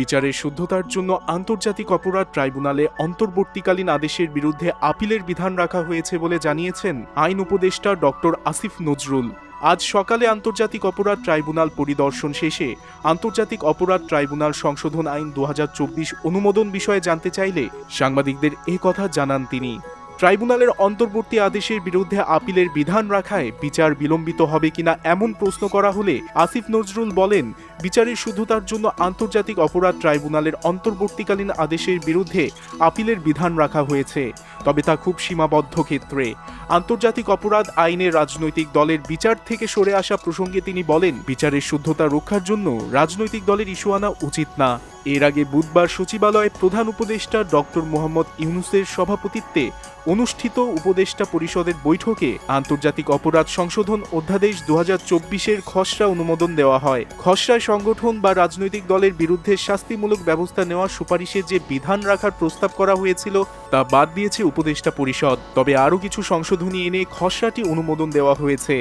বিচারের শুদ্ধতার জন্য আন্তর্জাতিক অপরাধ ট্রাইব্যুনালে অন্তর্বর্তীকালীন আদেশের বিরুদ্ধে আপিলের বিধান রাখা হয়েছে বলে জানিয়েছেন আইন উপদেষ্টা ডক্টর আসিফ নজরুল। আজ সকালে আন্তর্জাতিক অপরাধ ট্রাইব্যুনাল পরিদর্শন শেষে আন্তর্জাতিক অপরাধ ট্রাইব্যুনাল সংশোধন আইন দু হাজার চব্বিশ অনুমোদন বিষয়ে জানতে চাইলে সাংবাদিকদের এ কথা জানান তিনি। ট্রাইব্যুনালের অন্তর্বর্তী আদেশের বিরুদ্ধে আপিলের বিধান রাখায় বিচার বিলম্বিত হবে কিনা এমন প্রশ্ন করা হলে আসিফ নজরুল বলেন, বিচারের শুদ্ধতার জন্য আন্তর্জাতিক অপরাধ ট্রাইব্যুনালের অন্তর্বর্তীকালীন আদেশের বিরুদ্ধে আপিলের বিধান রাখা হয়েছে, তবে তা খুব সীমাবদ্ধ ক্ষেত্রে। আন্তর্জাতিক অপরাধ আইনে রাজনৈতিক দলের বিচার থেকে সরে আসা প্রসঙ্গে তিনি বলেন, বিচারের শুদ্ধতা রক্ষার জন্য রাজনৈতিক দলের ইস্যু আনা উচিত না। এর আগে বুধবার সচিবালয়ে প্রধান উপদেষ্টা ডক্টর মোহাম্মদ ইউনুসের সভাপতিত্বে অনুষ্ঠিত উপদেষ্টা পরিষদের বৈঠকে আন্তর্জাতিক অপরাধ সংশোধন অধ্যাদেশ দু হাজার চব্বিশের খসড়া অনুমোদন দেওয়া হয়। খসড়ায় সংগঠন বা রাজনৈতিক দলের বিরুদ্ধে শাস্তিমূলক ব্যবস্থা নেওয়ার সুপারিশে যে বিধান রাখার প্রস্তাব করা হয়েছিল, তা বাদ দিয়েছে উপদেষ্টা পরিষদ। তবে আরও কিছু সংশোধনী এনে খসড়াটি অনুমোদন দেওয়া হয়েছে।